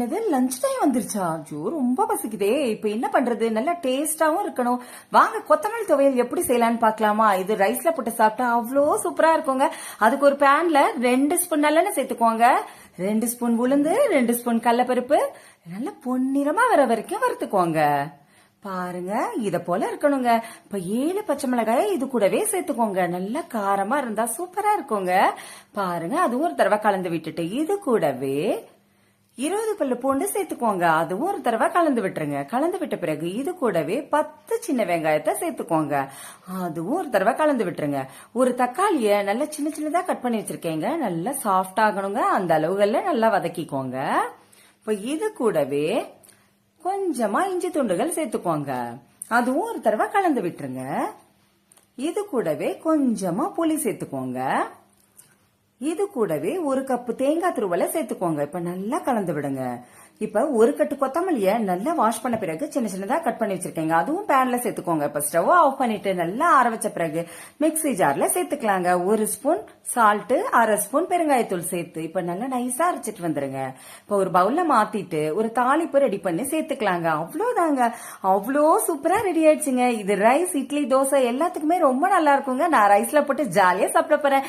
என்னது? Lunch time வந்துருச்சா? ஐயோ ரொம்ப பசிக்குதே. இப்போ என்ன பண்றது? நல்லா டேஸ்டாவும் இருக்கணும். வாங்க கொத்தமல்லி துவையல் எப்படி செய்யலாம்னு பார்க்கலாமா? இது ரைஸ்ல போட்டு சாப்பிட்டா அவ்வளோ சூப்பரா இருக்குங்க. அதுக்கு ஒரு பேன்ல ரெண்டு ஸ்பூன் நல்லெண்ணெய் சேர்த்துக்கோங்க. ரெண்டு ஸ்பூன் உளுந்து ரெண்டு ஸ்பூன் கடலப்பருப்பு. நல்லா பொன்னிறமா வர வரைக்கும் வறுத்துக்கோங்க. பாருங்க இத போல இருக்கணுங்க. இப்ப ஏழு பச்சை மிளகாய இது கூடவே சேர்த்துக்கோங்க. நல்லா காரமா இருந்தா சூப்பரா இருக்குங்க. பாருங்க அது ஒரு தடவை கலந்து விட்டுட்டு இது கூடவே இருபது பல்லு பூண்டு சேர்த்துக்கோங்க. அதுவும் ஒரு தடவை கலந்து விட்டுருங்க. கலந்து விட்ட பிறகு இது கூடவே பத்து சின்ன வெங்காயத்தை சேர்த்துக்கோங்க. அதுவும் ஒரு தடவை கலந்து விட்டுருங்க. ஒரு தக்காளிய நல்லா சின்ன சின்னதா கட் பண்ணி வச்சிருக்கேங்க. நல்லா சாஃப்ட் ஆகணுங்க. அந்த அளவுகள்ல நல்லா வதக்கிக்கோங்க. இப்ப இது கூடவே கொஞ்சமா இஞ்சி துண்டுகள் சேர்த்துக்கோங்க. அதுவும் ஒரு தடவை கலந்து விட்டுருங்க. இது கூடவே கொஞ்சமா புளி சேர்த்துக்கோங்க. இது கூடவே ஒரு கப்பு தேங்காய் துருவலை சேர்த்துக்கோங்க. இப்ப நல்லா கலந்து விடுங்க. இப்ப ஒரு கட்டு கொத்தமல்லிய நல்லா வாஷ் பண்ண பிறகு சின்ன சின்னதா கட் பண்ணி வச்சிருக்கீங்க. அதுவும் பேன்ல சேர்த்துக்கோங்க. இப்ப ஸ்டவ் ஆஃப் பண்ணிட்டு நல்லா ஆற வச்ச பிறகு மிக்ஸி ஜார்ல சேர்த்துக்கலாங்க. ஒரு ஸ்பூன் சால்ட்டு அரை ஸ்பூன் பெருங்காயத்தூள் சேர்த்து இப்ப நல்லா நைஸா அரைச்சிட்டு வந்துருங்க. இப்ப ஒரு பவுல்ல மாத்திட்டு ஒரு தாளிப்பு ரெடி பண்ணி சேர்த்துக்கலாங்க. அவ்வளவுதாங்க அவ்வளோ சூப்பரா ரெடி ஆயிடுச்சுங்க. இது ரைஸ் இட்லி தோசை எல்லாத்துக்குமே ரொம்ப நல்லா இருக்குங்க. நான் ரைஸ்ல போட்டு ஜாலியா சாப்பிட போறேன்.